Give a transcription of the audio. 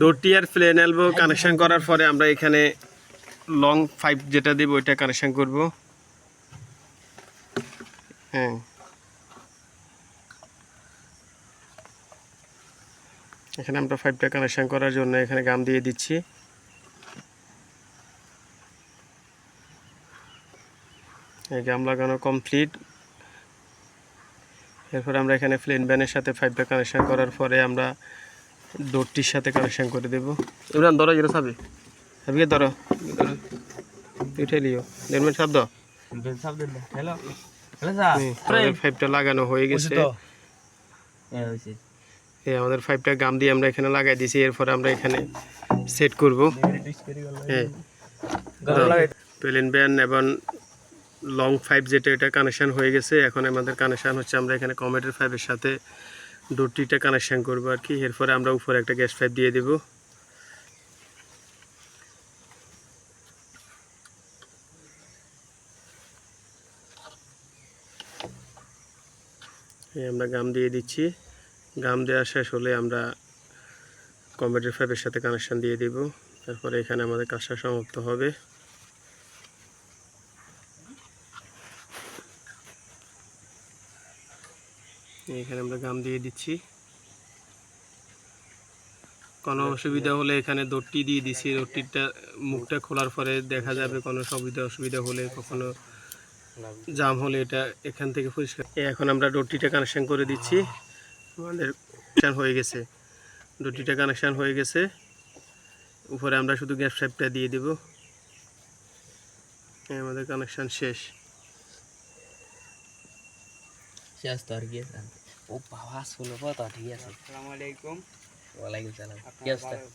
ডোরটি আর plain elbow connection করার পরে আমরা এখানে লং পাইপ যেটা দেব, ওইটা কানেকশন করব। হ্যাঁ। এখানে আমরা পাইপটা কানেকশন করার জন্য এখানে গাম দিয়ে দিচ্ছি। এই গাম লাগানো কমপ্লিট এরপর আমরা এখানে প্লেন ব্যানের সাথে পাইপটা কানেকশন করার পরে আমরা ডোরটির সাথে কানেকশন করে দেবো। ইমরান ধরো যেটা সাবি সাবিকে ধরো। ধরো। উঠে লিও দেড় শব্দ পাইপটা লাগানো হয়ে গেছে। এই আমাদের পাইপটা গাম দিয়ে আমরা এখানে লাগাই দিয়েছি এরপর আমরা এখানে সেট করব। হ্যাঁ প্লেন ব্যান এবং লং পাইপ যেটা এটা কানেকশন হয়ে গেছে। এখন আমাদের কানেকশন হচ্ছে আমরা এখানে কমেটের পাইপের সাথে ডোরটিটা কানেকশন করব আর কি। এরপরে আমরা উপরে একটা গ্যাস পাইপ দিয়ে দেবো। আমরা গাম দিয়ে দিচ্ছি। গাম দেওয়া শেষ হলে আমরা কম্পিউটার ফাইভের সাথে কানেকশন দিয়ে দিব। তারপরে এখানে আমাদের কাজটা সমাপ্ত হবে। এখানে আমরা গাম দিয়ে দিচ্ছি। কোনো অসুবিধা হলে এখানে দড়টি দিয়ে দিছি দড়টিটা, মুখটা খোলার পরে দেখা যাবে কোনো সুবিধা অসুবিধা হলে কখনো জাম হলে এটা এখান থেকে পরিষ্কার। এখন আমরা ডটিটা কানেকশান করে দিচ্ছি। আমাদের হয়ে গেছে। ডটিটা কানেকশান হয়ে গেছে। উপরে আমরা শুধু গ্যাস পাইপটা দিয়ে দেব। আমাদের কানেকশান শেষ। শেষ তো আর কি আছে ও বাবা ষোলো তো ঠিক আছে আসসালামু আলাইকুম ওয়ালাইকুম সালাম কি আপনারা অবস্থা ভালো